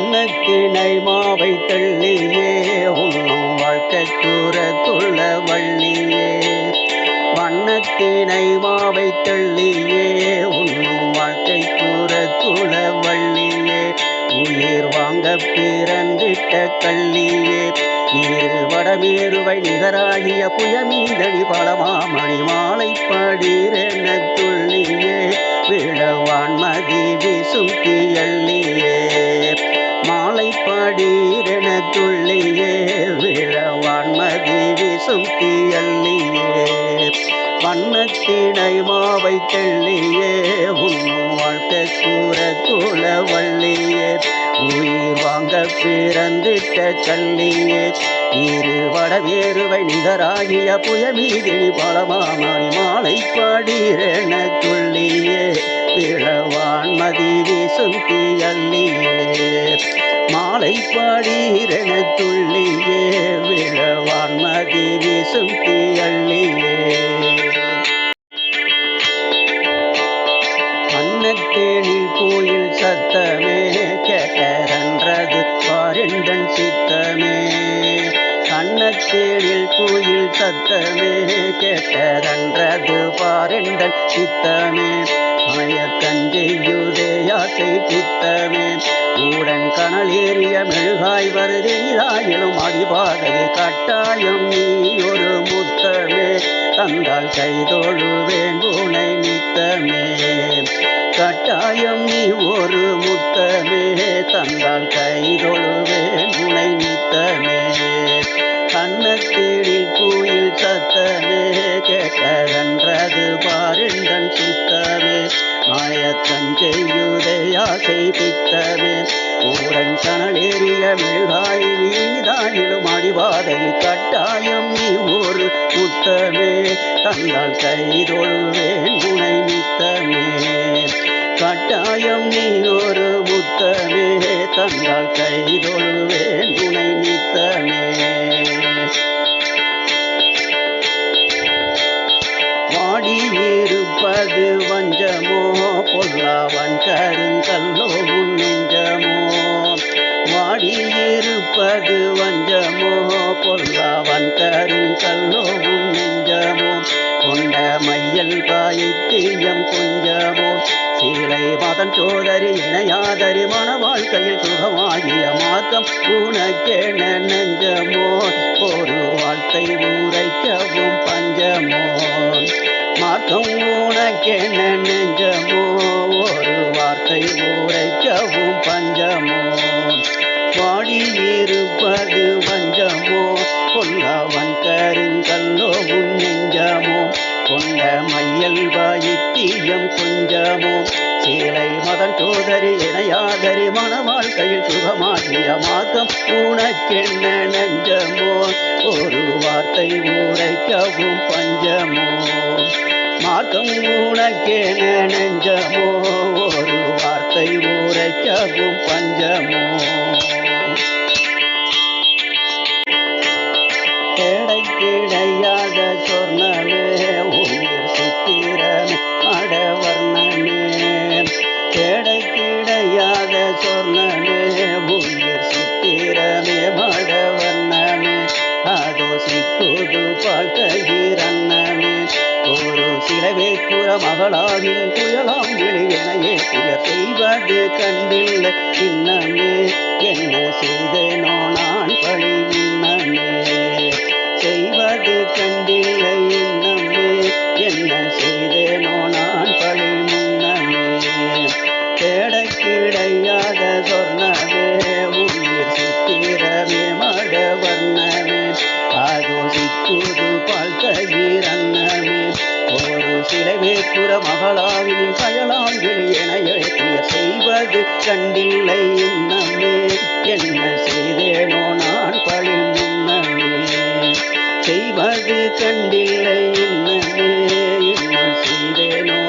வண்ணத்தினை மாவை தள்ளியே உண்ணும் வாழ்க்கை கூற துள்ள வள்ளியே. வண்ணத்தினை மாவை தள்ளியே உண்ணும் வாழ்க்கை கூற துள வள்ளியே. உயிர் வாங்க பிறந்திட்ட கள்ளியே. இரு வடமேருவை நிகராகிய புயமீதழி பலமாமணி மாலை படீரென துள்ளியே. விழவான்மதி வீசும் தீயள்ளியே. பாடீரென துள்ளியே விழவான்மதி வீசும் தீயள்ளியே வண்ணத்தினை மாவை தெள்ளியே உன்னும் வாழ்க்கை கூற குலவள்ளியே உயிர் வாங்க பிறந்திட்ட கல்லியே. இரு வடவேறுவை நிகராகிய புயமீதினி பலமாமணி மாலை பாடீரென துள்ளியே. பிளவான் மதி வீசும் தீயல்லியே. மாலை பாடீரென துள்ளியே விழவான் மதி வீசும் தீயல்லியே. அன்னத்தேனில் கோயில் சத்தமே கேட்டதன்றது பாருங்கள் சித்தமே. மயக்கஞ்செய்யுதேயாசை சித்தமே ஊடன் கனல் ஏறிய மெழுகாய் வருதேதாயிலும் அடிபாதை கட்டாயம் நீ ஒரு முத்தமே. தந்தால் கைதொழுவேன் உனை நித்தமே. கட்டாயம் நீ ஒரு முத்தமே. தந்தால் கைதொழு ஊரன் மேலாய் நீதானிலும் அடிவாதை கட்டாயம் நீ ஒரு முத்தமே தந்தால் கைதொழுவேன் உனை நித்தமே கட்டாயம் நீ ஒரு முத்தமே தந்தால் கைதொழுவேன் உனை நித்தமே வாடி இருப்பது வஞ்சமோ? பொல்லாவன் கருங்கல்லோ உன் இருப்பது வஞ்சமோ? பொல்லாவன் கருங்கல்லோ உன் நெஞ்சமோ? கொண்ட மையல் காய்த்தீயம் கொஞ்சமோ? சீலை மதன் சோதரி இணையாதரி மன வாழ்க்கையில் சுகமாகிய மார்க்கம் உனக்கென நெஞ்சமோ? ஒரு வாழ்க்கை உரைக்கவும் பஞ்சமோ? மார்க்கம் உனக்கென நெஞ்சமோ? ஒரு வார்த்தை உரைக்கவும் பஞ்ச இருப்பது வஞ்சமோ? கொல்லவன் கருங்கல்லோ உன் நெஞ்சமோ? கொண்ட மையல் வாயித்தீயம் கொஞ்சமோ? சீலை மதன் தோழரி இணையாதரி மன கையில் சுகமாகிய மாதம் உனக்கென்ன நெஞ்சமோ? ஒரு வார்த்தை உரைக்கவும் பஞ்சமோ? மார்க்கம் உனக்கென நெஞ்சமோ? ஒரு வார்த்தை உரைக்கவும் பஞ்சமோ? சொர்ணமே உயிர் சித்திரமே மடவர்ணமே அதோ சித்தோடு வாழ்க்கையிரண்ணமே ஒரு சிலவே குற மகளாகின் புயலாம் வெளியனையே புயர் செய்வது கண்டில்லை இன்னமே என்ன செய்தேனோ நான் பழி இன்னமே கண்டில்லை என்ன செய்தேனோ